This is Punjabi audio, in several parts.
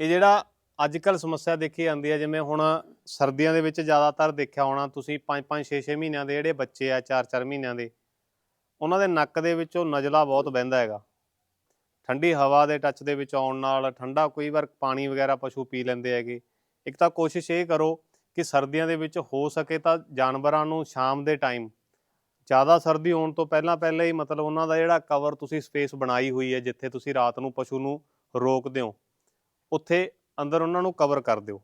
ਇਹ ਜਿਹੜਾ ਅੱਜ ਕੱਲ ਸਮੱਸਿਆ ਦੇਖੀ ਜਾਂਦੀ ਹੈ, ਜਿਵੇਂ ਹੁਣ ਸਰਦੀਆਂ ਦੇ ਵਿੱਚ ਜ਼ਿਆਦਾਤਰ ਦੇਖਿਆ ਹੋਣਾ, ਤੁਸੀਂ 5-5 6-6 ਮਹੀਨਿਆਂ ਦੇ ਜਿਹੜੇ ਬੱਚੇ ਆ 4-4 ਮਹੀਨਿਆਂ ਦੇ, ਉਹਨਾਂ ਦੇ ਨੱਕ ਦੇ ਵਿੱਚੋਂ ਨਜ਼ਲਾ ਬਹੁਤ ਵਹਿੰਦਾ ਹੈਗਾ। ਠੰਡੀ ਹਵਾ ਦੇ ਟੱਚ ਦੇ ਵਿੱਚ ਆਉਣ ਨਾਲ ਠੰਡਾ ਕੋਈ ਵਾਰ ਪਾਣੀ ਵਗੈਰਾ ਪਸ਼ੂ ਪੀ ਲੈਂਦੇ ਹੈਗੇ। ਇੱਕ ਤਾਂ ਕੋਸ਼ਿਸ਼ ਇਹ ਕਰੋ ਕਿ ਸਰਦੀਆਂ ਦੇ ਵਿੱਚ ਹੋ ਸਕੇ ਤਾਂ ਜਾਨਵਰਾਂ ਨੂੰ ਸ਼ਾਮ ਦੇ ਟਾਈਮ ਜ਼ਿਆਦਾ ਸਰਦੀ ਹੋਣ ਤੋਂ ਪਹਿਲਾਂ ਪਹਿਲਾਂ ਹੀ ਮਤਲਬ ਉਹਨਾਂ ਦਾ ਜਿਹੜਾ ਕਵਰ ਤੁਸੀਂ ਸਪੇਸ ਬਣਾਈ ਹੋਈ ਹੈ, ਜਿੱਥੇ ਤੁਸੀਂ ਰਾਤ ਨੂੰ ਪਸ਼ੂ ਨੂੰ ਰੋਕਦੇ ਹੋ। ਉੱਥੇ ਅੰਦਰ ਉਹਨਾਂ ਨੂੰ ਕਵਰ ਕਰ ਦਿਓ।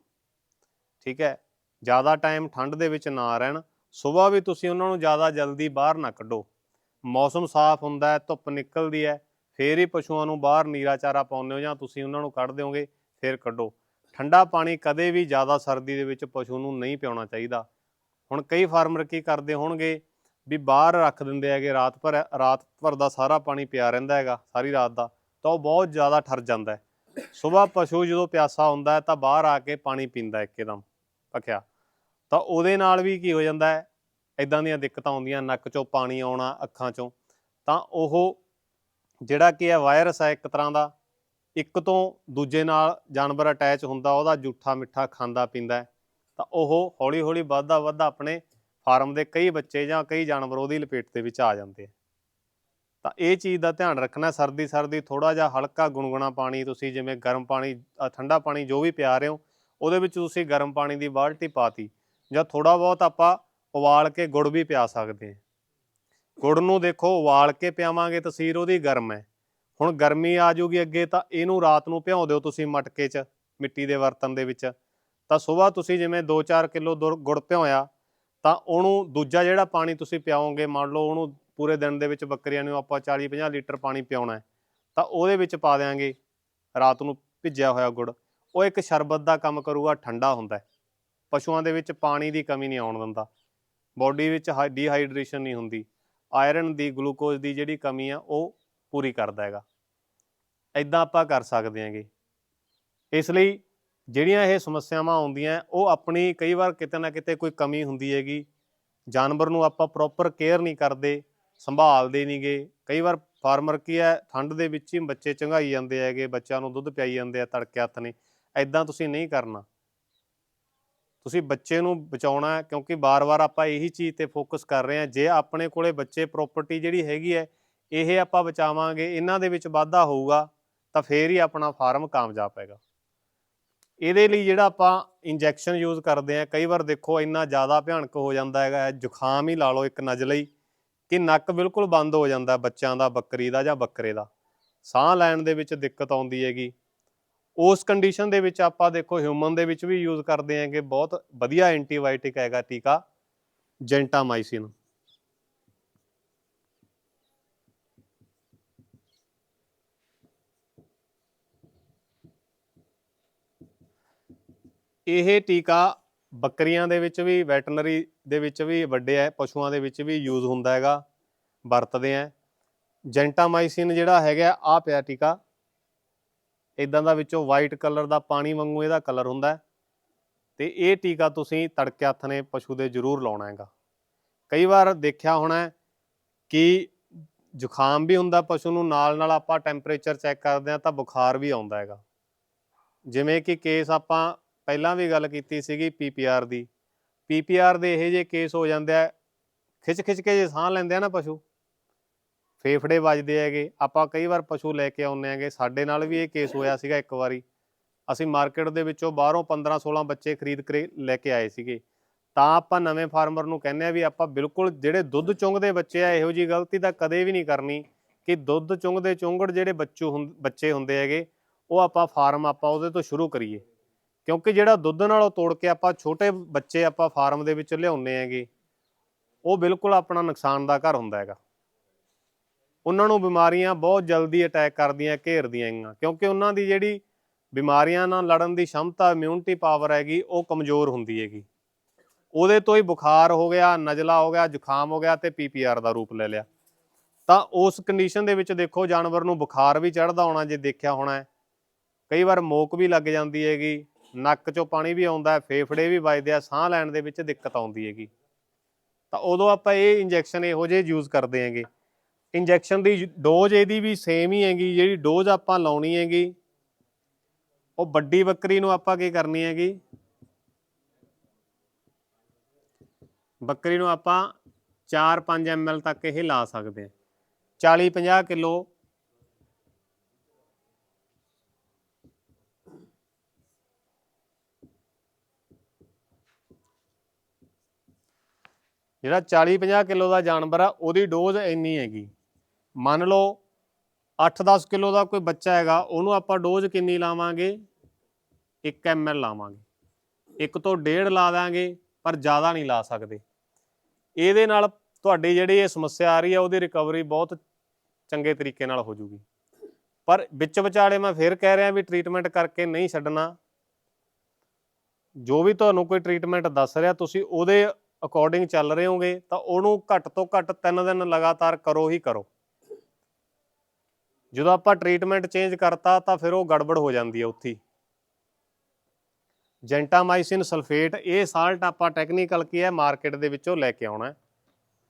ਠੀਕ ਹੈ? ਜ਼ਿਆਦਾ ਟਾਈਮ ਠੰਡ ਦੇ ਵਿੱਚ ਨਾ ਰਹਿਣ। ਸਵੇਰ ਵੀ ਤੁਸੀਂ ਉਹਨਾਂ ਨੂੰ ਜ਼ਿਆਦਾ ਜਲਦੀ ਬਾਹਰ ਨਾ ਕੱਢੋ। ਮੌਸਮ ਸਾਫ਼ ਹੁੰਦਾ ਹੈ, ਧੁੱਪ ਨਿਕਲਦੀ ਹੈ, ਫੇਰ ਹੀ ਪਸ਼ੂਆਂ ਨੂੰ ਬਾਹਰ ਨੀਰਾ ਚਾਰਾ ਪਾਉਂਦੇ ਹੋ ਜਾਂ ਤੁਸੀਂ ਉਹਨਾਂ ਨੂੰ ਕੱਢ ਦਿਓਗੇ, ਫੇਰ ਕੱਢੋ। ਠੰਡਾ ਪਾਣੀ ਕਦੇ ਵੀ ਜ਼ਿਆਦਾ ਸਰਦੀ ਦੇ ਵਿੱਚ ਪਸ਼ੂ ਨੂੰ ਨਹੀਂ ਪਿਆਉਣਾ ਚਾਹੀਦਾ। ਹੁਣ ਕਈ ਫਾਰਮਰ ਕੀ ਕਰਦੇ ਹੋਣਗੇ ਵੀ ਬਾਹਰ ਰੱਖ ਦਿੰਦੇ ਹੈਗੇ, ਰਾਤ ਭਰ ਰਾਤ ਭਰ ਦਾ ਸਾਰਾ ਪਾਣੀ ਪਿਆ ਰਹਿੰਦਾ ਹੈਗਾ, ਸਾਰੀ ਰਾਤ ਦਾ, ਤਾਂ ਉਹ ਬਹੁਤ ਜ਼ਿਆਦਾ ਠਰ ਜਾਂਦਾ ਹੈ। ਸਵੇਰ ਪਸ਼ੂ ਜਦੋਂ ਪਿਆਸਾ ਹੁੰਦਾ ਤਾਂ ਬਾਹਰ ਆ ਕੇ ਪਾਣੀ ਪੀਂਦਾ ਹੈ ਇੱਕਦਮ ਪੱਕਿਆ ਤਾਂ ਉਹਦੇ ਨਾਲ ਵੀ ਕੀ ਹੋ ਜਾਂਦਾ ਹੈ? ਇਦਾਂ ਦੀਆਂ ਦਿੱਕਤਾਂ ਆਉਂਦੀਆਂ, ਨੱਕ ਚੋਂ ਪਾਣੀ ਆਉਣਾ, ਅੱਖਾਂ ਚੋਂ। ਤਾਂ ਉਹ ਜਿਹੜਾ ਕਿ ਹੈ ਵਾਇਰਸ ਹੈ ਇੱਕ ਤਰ੍ਹਾਂ ਦਾ, ਇੱਕ ਤੋਂ ਦੂਜੇ ਨਾਲ ਜਾਨਵਰ ਅਟੈਚ ਹੁੰਦਾ, ਉਹਦਾ ਜੂਠਾ ਮਿੱਠਾ ਖਾਂਦਾ ਪੀਂਦਾ ਤਾਂ ਉਹ ਹੌਲੀ ਹੌਲੀ ਵੱਧਦਾ ਵੱਧਦਾ ਆਪਣੇ ਫਾਰਮ ਦੇ ਕਈ ਬੱਚੇ ਜਾਂ ਕਈ ਜਾਨਵਰ ਉਹਦੀ ਲਪੇਟ ਦੇ ਵਿੱਚ ਆ ਜਾਂਦੇ ਆ। ਤਾਂ ਇਹ ਚੀਜ਼ ਦਾ ਧਿਆਨ ਰੱਖਣਾ, ਸਰਦੀ ਸਰਦੀ ਥੋੜਾ ਜਿਹਾ ਹਲਕਾ ਗੁਨਗੁਣਾ ਪਾਣੀ ਤੁਸੀਂ ਜਿਵੇਂ ਗਰਮ ਪਾਣੀ ਠੰਡਾ ਪਾਣੀ ਜੋ ਵੀ ਪਿਆ ਰਹੇ ਹੋ, ਉਹਦੇ ਵਿੱਚ ਤੁਸੀਂ ਗਰਮ ਪਾਣੀ ਦੀ ਬਾਲਟੀ ਪਾਤੀ ਜਾਂ ਥੋੜਾ ਬਹੁਤ ਆਪਾਂ ਉਬਾਲ ਕੇ ਗੁੜ ਵੀ ਪਿਆ ਸਕਦੇ ਹਾਂ। ਗੁੜ ਨੂੰ ਦੇਖੋ ਉਬਾਲ ਕੇ ਪਿਆਵਾਂਗੇ ਤਸੀਰ ਉਹਦੀ ਗਰਮ ਹੈ। ਹੁਣ ਗਰਮੀ ਆ ਜੂਗੀ ਅੱਗੇ ਤਾਂ ਇਹਨੂੰ ਰਾਤ ਨੂੰ ਭਿਉਂ ਦਿਓ ਤੁਸੀਂ ਮਟਕੇ 'ਚ, ਮਿੱਟੀ ਦੇ ਬਰਤਨ ਦੇ ਵਿੱਚ। ਤਾਂ ਸਵੇਰ ਤੁਸੀਂ ਜਿਵੇਂ 2-4 ਕਿਲੋ ਗੁੜ ਭਿਉਇਆ ਤਾਂ ਉਹਨੂੰ ਦੂਜਾ ਜਿਹੜਾ ਪਾਣੀ ਤੁਸੀਂ ਪਿਆਓਗੇ, ਮੰਨ ਲਓ ਉਹਨੂੰ ਪੂਰੇ ਦਿਨ ਦੇ ਵਿੱਚ ਬੱਕਰੀਆਂ ਨੂੰ ਆਪਾਂ 40-50 ਲੀਟਰ ਪਾਣੀ ਪਿਆਉਣਾ ਤਾਂ ਉਹਦੇ ਵਿੱਚ ਪਾ ਦੇਾਂਗੇ ਰਾਤ ਨੂੰ ਭਿੱਜਿਆ ਹੋਇਆ ਗੁੜ। ਉਹ ਇੱਕ ਸ਼ਰਬਤ ਦਾ ਕੰਮ ਕਰੂਗਾ, ਠੰਡਾ ਹੁੰਦਾ ਪਸ਼ੂਆਂ ਦੇ ਵਿੱਚ ਪਾਣੀ ਦੀ ਕਮੀ ਨਹੀਂ ਆਉਣ ਦਿੰਦਾ। ਬਾਡੀ ਵਿੱਚ ਡੀਹਾਈਡਰੇਸ਼ਨ ਨਹੀਂ ਹੁੰਦੀ। ਆਇਰਨ ਦੀ, ਗਲੂਕੋਜ਼ ਦੀ ਜਿਹੜੀ ਕਮੀ ਆ, ਉਹ ਪੂਰੀ ਕਰਦਾ ਹੈਗਾ। ਇਦਾਂ ਆਪਾਂ ਕਰ ਸਕਦੇ ਹਾਂਗੇ। ਇਸ ਲਈ ਜਿਹੜੀਆਂ ਇਹ ਸਮੱਸਿਆਵਾਂ ਆਉਂਦੀਆਂ ਉਹ ਆਪਣੀ ਕਈ ਵਾਰ ਕਿਤੇ ਨਾ ਕਿਤੇ ਕੋਈ ਕਮੀ ਹੁੰਦੀ ਹੈਗੀ। ਜਾਨਵਰ ਨੂੰ ਆਪਾਂ ਪ੍ਰੋਪਰ ਕੇਅਰ ਨਹੀਂ ਕਰਦੇ। ਸੰਭਾਲਦੇ ਨਹੀਂਗੇ ਕਈ ਵਾਰ ਫਾਰਮਰ ਕੀ ਹੈ, ਠੰਡ ਦੇ ਵਿੱਚ ਹੀ ਬੱਚੇ ਚੰਗਾਈ ਜਾਂਦੇ ਹੈਗੇ, ਬੱਚਿਆਂ ਨੂੰ ਦੁੱਧ ਪਿਆਈ ਜਾਂਦੇ ਆ ਤੜਕੇ ਹੱਥ ਨੇ। ਐਦਾਂ ਤੁਸੀਂ ਨਹੀਂ ਕਰਨਾ। ਤੁਸੀਂ ਬੱਚੇ ਨੂੰ ਬਚਾਉਣਾ ਕਿਉਂਕਿ ਬਾਰ-ਬਾਰ ਆਪਾਂ ਇਹੀ ਚੀਜ਼ ਤੇ ਫੋਕਸ ਕਰ ਰਹੇ ਹਾਂ। ਜੇ ਆਪਣੇ ਕੋਲੇ ਬੱਚੇ ਪ੍ਰਾਪਰਟੀ ਜਿਹੜੀ ਹੈਗੀ ਹੈ, ਇਹ ਆਪਾਂ ਬਚਾਵਾਂਗੇ, ਇਹਨਾਂ ਦੇ ਵਿੱਚ ਵਾਧਾ ਹੋਊਗਾ, ਤਾਂ ਫੇਰ ਹੀ ਆਪਣਾ ਫਾਰਮ ਕਾਮਯਾਬ ਹੈਗਾ। ਇਹਦੇ ਲਈ ਜਿਹੜਾ ਆਪਾਂ ਇੰਜੈਕਸ਼ਨ ਯੂਜ਼ ਕਰਦੇ ਆ ਕਈ ਵਾਰ ਦੇਖੋ ਇੰਨਾ ਜ਼ਿਆਦਾ ਭਿਆਨਕ ਹੋ ਜਾਂਦਾ ਹੈਗਾ, ਜ਼ੁਕਾਮ ਹੀ ਲਾ ਲਓ ਇੱਕ ਨਜ਼ਲੇ ਕਿ ਨੱਕ ਬਿਲਕੁਲ ਬੰਦ ਹੋ ਜਾਂਦਾ ਬੱਚਿਆਂ ਦਾ, ਬੱਕਰੀ ਦਾ ਜਾਂ ਬੱਕਰੇ ਦਾ। ਸਾਹ ਲੈਣ ਦੇ ਵਿੱਚ ਦਿੱਕਤ ਆਉਂਦੀ ਹੈਗੀ। ਉਸ ਕੰਡੀਸ਼ਨ ਦੇ ਵਿੱਚ ਆਪਾਂ ਦੇਖੋ ਹਿਊਮਨ ਦੇ ਵਿੱਚ ਵੀ ਯੂਜ਼ ਕਰਦੇ ਆਂਗੇ ਬਹੁਤ ਵਧੀਆ ਐਂਟੀਬਾਇਓਟਿਕ ਹੈਗਾ ਟੀਕਾ ਜੈਂਟਾਮਾਈਸਿਨ ਇਹ ਟੀਕਾ ਬੱਕਰੀਆਂ ਦੇ ਵਿੱਚ ਵੀ, ਵੈਟਰਨਰੀ ਦੇ ਵਿੱਚ ਵੀ ਵੱਡੇ ਹੈ ਪਸ਼ੂਆਂ ਦੇ ਵਿੱਚ ਵੀ ਯੂਜ਼ ਹੁੰਦਾ ਹੈਗਾ, ਵਰਤਦੇ ਆ। ਜੈਂਟਾਮਾਈਸਿਨ ਜਿਹੜਾ ਹੈਗਾ ਆ ਪਿਆ ਟੀਕਾ। ਇਦਾਂ ਦਾ ਵਿੱਚੋਂ ਵਾਈਟ ਕਲਰ ਦਾ ਪਾਣੀ ਵਾਂਗੂ ਇਹਦਾ ਕਲਰ ਹੁੰਦਾ ਹੈ। ਤੇ ਇਹ ਟੀਕਾ ਤੁਸੀਂ ਤੜਕੇ ਹੱਥ ਨੇ ਪਸ਼ੂ ਦੇ ਜ਼ਰੂਰ ਲਾਉਣਾ ਹੈਗਾ। ਕਈ ਵਾਰ ਦੇਖਿਆ ਹੋਣਾ ਕਿ ਜ਼ੁਕਾਮ ਵੀ ਹੁੰਦਾ ਪਸ਼ੂ ਨੂੰ ਨਾਲ ਨਾਲ ਆਪਾਂ ਟੈਂਪਰੇਚਰ ਚੈੱਕ ਕਰਦੇ ਆ ਤਾਂ ਬੁਖਾਰ ਵੀ ਆਉਂਦਾ ਹੈਗਾ। ਜਿਵੇਂ ਕਿ ਕੇਸ ਆਪਾਂ ਪਹਿਲਾਂ ਵੀ ਗੱਲ ਕੀਤੀ ਸੀਗੀ ਪੀਪੀਆਰ ਦੀ। ਪੀਪੀਆਰ ਦੇ ਇਹ ਜੇ ਕੇਸ ਹੋ ਜਾਂਦੇ ਆ ਖਿੱਚ ਖਿੱਚ ਕੇ ਜੇ ਸਾਹ ਲੈਂਦੇ ਆ ਨਾ ਪਸ਼ੂ, ਫੇਫੜੇ ਵੱਜਦੇ ਹੈਗੇ। ਆਪਾਂ ਕਈ ਵਾਰ ਪਸ਼ੂ ਲੈ ਕੇ ਆਉਂਦੇ ਆਂਗੇ ਸਾਡੇ ਨਾਲ ਵੀ ਇਹ ਕੇਸ ਹੋਇਆ ਸੀਗਾ ਇੱਕ ਵਾਰੀ। ਅਸੀਂ ਮਾਰਕੀਟ ਦੇ ਵਿੱਚੋਂ ਬਾਹਰੋਂ 15 16 ਬੱਚੇ ਖਰੀਦ ਕੇ ਲੈ ਕੇ ਆਏ ਸੀਗੇ। ਤਾਂ ਆਪਾਂ ਨਵੇਂ ਫਾਰਮਰ ਨੂੰ ਕਹਿੰਦੇ ਆ ਵੀ ਆਪਾਂ ਬਿਲਕੁਲ ਜਿਹੜੇ ਦੁੱਧ ਚੁੰਗਦੇ ਬੱਚੇ ਆ, ਇਹੋ ਜੀ ਗਲਤੀ ਤਾਂ ਕਦੇ ਵੀ ਨਹੀਂ ਕਰਨੀ ਕਿ ਦੁੱਧ ਚੁੰਗਦੇ ਚੁੰਗੜ ਜਿਹੜੇ ਬੱਚੂ ਬੱਚੇ ਹੁੰਦੇ ਹੈਗੇ, ਉਹ ਆਪਾਂ ਫਾਰਮ ਆਪਾਂ ਉਹਦੇ ਤੋਂ ਸ਼ੁਰੂ ਕਰੀਏ। ਕਿਉਂਕਿ ਜਿਹੜਾ ਦੁੱਧ ਨਾਲੋਂ ਤੋੜ ਕੇ ਆਪਾਂ ਛੋਟੇ ਬੱਚੇ ਆਪਾਂ ਫਾਰਮ ਦੇ ਵਿੱਚ ਲਿਆਉਂਦੇ ਹੈਗੇ, ਉਹ ਬਿਲਕੁਲ ਆਪਣਾ ਨੁਕਸਾਨ ਦਾ ਘਰ ਹੁੰਦਾ ਹੈਗਾ। ਉਹਨਾਂ ਨੂੰ ਬਿਮਾਰੀਆਂ ਬਹੁਤ ਜਲਦੀ ਅਟੈਕ ਕਰਦੀਆਂ, ਘੇਰਦੀਆਂ ਹੈਗੀਆਂ, ਕਿਉਂਕਿ ਉਹਨਾਂ ਦੀ ਜਿਹੜੀ ਬਿਮਾਰੀਆਂ ਨਾਲ ਲੜਨ ਦੀ ਸ਼ਮਤਾ ਇਮਿਊਨਿਟੀ ਪਾਵਰ ਹੈਗੀ, ਉਹ ਕਮਜ਼ੋਰ ਹੁੰਦੀ ਹੈਗੀ। ਉਹਦੇ ਤੋਂ ਹੀ ਬੁਖਾਰ ਹੋ ਗਿਆ, ਨਜ਼ਲਾ ਹੋ ਗਿਆ, ਜ਼ੁਕਾਮ ਹੋ ਗਿਆ ਤੇ ਪੀਪੀਆਰ ਦਾ ਰੂਪ ਲੈ ਲਿਆ। ਤਾਂ ਉਸ ਕੰਡੀਸ਼ਨ ਦੇ ਵਿੱਚ ਦੇਖੋ, ਜਾਨਵਰ ਨੂੰ ਬੁਖਾਰ ਵੀ ਚੜਦਾ ਹੋਣਾ ਜੇ ਦੇਖਿਆ ਹੋਣਾ ਕਈ ਵਾਰ ਮੋਕ ਵੀ ਲੱਗ ਜਾਂਦੀ ਹੈਗੀ। ਨੱਕ ਚੋਂ ਪਾਣੀ ਵੀ ਆਉਂਦਾ ਫੇਫੜੇ ਵੀ ਵੱਜਦੇ ਆ, ਸਾਹ ਲੈਣ ਦੇ ਵਿੱਚ ਦਿੱਕਤ ਆਉਂਦੀ ਹੈਗੀ। ਤਾਂ ਉਦੋਂ ਆਪਾਂ ਇਹ ਇੰਜੈਕਸ਼ਨ ਇਹੋ ਜਿਹੇ ਯੂਜ਼ ਕਰਦੇ ਹੈਗੇ। ਇੰਜੈਕਸ਼ਨ ਦੀ ਡੋਜ਼ ਇਹਦੀ ਵੀ ਸੇਮ ਹੀ ਹੈਗੀ, ਜਿਹੜੀ ਡੋਜ਼ ਆਪਾਂ ਲਾਉਣੀ ਹੈਗੀ। ਉਹ ਵੱਡੀ ਬੱਕਰੀ ਨੂੰ ਆਪਾਂ ਕੀ ਕਰਨੀ ਹੈਗੀ? ਬੱਕਰੀ ਨੂੰ ਆਪਾਂ 4-5 ml ਤੱਕ ਇਹ ਲਾ ਸਕਦੇ ਹਾਂ। 40-50 ਕਿਲੋ ਜਿਹੜਾ 40-50 ਕਿਲੋ ਦਾ ਜਾਨਵਰ ਆ, ਉਹਦੀ ਡੋਜ਼ ਇੰਨੀ ਹੈਗੀ। ਮੰਨ ਲਓ 8-10 ਕਿਲੋ ਦਾ ਕੋਈ ਬੱਚਾ ਹੈਗਾ, ਉਹਨੂੰ ਆਪਾਂ ਡੋਜ਼ ਕਿੰਨੀ ਲਾਵਾਂਗੇ? 1 ml ਲਾਵਾਂਗੇ। ਇੱਕ ਤੋਂ ਡੇਢ ਲਾ ਦਾਂਗੇ, ਪਰ ਜ਼ਿਆਦਾ ਨਹੀਂ ਲਾ ਸਕਦੇ। ਇਹਦੇ ਨਾਲ ਤੁਹਾਡੀ ਜਿਹੜੀ ਇਹ ਸਮੱਸਿਆ ਆ ਰਹੀ ਹੈ ਉਹਦੀ ਰਿਕਵਰੀ ਬਹੁਤ ਚੰਗੇ ਤਰੀਕੇ ਨਾਲ ਹੋ ਜੂਗੀ। ਪਰ ਵਿੱਚ ਵਿਚਾਲੇ ਮੈਂ ਫਿਰ ਕਹਿ ਰਿਹਾ ਵੀ ਟ੍ਰੀਟਮੈਂਟ ਕਰਕੇ ਨਹੀਂ ਛੱਡਣਾ। ਜੋ ਵੀ ਤੁਹਾਨੂੰ ਕੋਈ ਟ੍ਰੀਟਮੈਂਟ ਦੱਸ ਰਿਹਾ, ਤੁਸੀਂ ਉਹਦੇ ਅਕੋਰਡਿੰਗ ਚੱਲ ਰਹੇ ਹੋਗੇ, ਤਾਂ ਉਹਨੂੰ ਘੱਟ ਤੋਂ ਘੱਟ 3 ਦਿਨ ਲਗਾਤਾਰ ਕਰੋ ਹੀ ਕਰੋ। ਜਦੋਂ ਆਪਾਂ ਟ੍ਰੀਟਮੈਂਟ ਚੇਂਜ ਕਰਤਾ, ਤਾਂ ਫਿਰ ਉਹ ਗੜਬੜ ਹੋ ਜਾਂਦੀ ਹੈ ਉੱਥੇ ਜੈਂਟਾਮਾਈਸਿਨ ਸਲਫੇਟ ਇਹ ਸਾਲਟ ਆਪਾਂ ਟੈਕਨੀਕਲ ਕੀ ਹੈ ਮਾਰਕੀਟ ਦੇ ਵਿੱਚੋਂ ਲੈ ਕੇ ਆਉਣਾ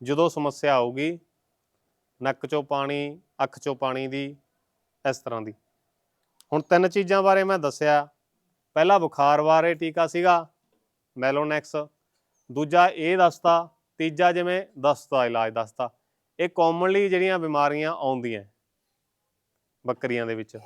ਜਦੋਂ ਸਮੱਸਿਆ ਆਊਗੀ, ਨੱਕ ਚੋਂ ਪਾਣੀ, ਅੱਖ ਚੋਂ ਪਾਣੀ ਦੀ, ਇਸ ਤਰ੍ਹਾਂ ਦੀ। ਹੁਣ ਤਿੰਨ ਚੀਜ਼ਾਂ ਬਾਰੇ ਮੈਂ ਦੱਸਿਆ। ਪਹਿਲਾ ਬੁਖਾਰ ਬਾਰੇ ਟੀਕਾ ਸੀਗਾ ਮੈਲੋਨੈਕਸ ਦੂਜਾ ਇਹ ਦੱਸਤਾ, ਤੀਜਾ ਜਿਵੇਂ ਦਸਤਾ, ਇਲਾਜ ਦੱਸਤਾ। ਇਹ ਕਾਮਨਲੀ ਜਿਹੜੀਆਂ ਬਿਮਾਰੀਆਂ ਆਉਂਦੀਆਂ ਬੱਕਰੀਆਂ ਦੇ ਵਿੱਚ।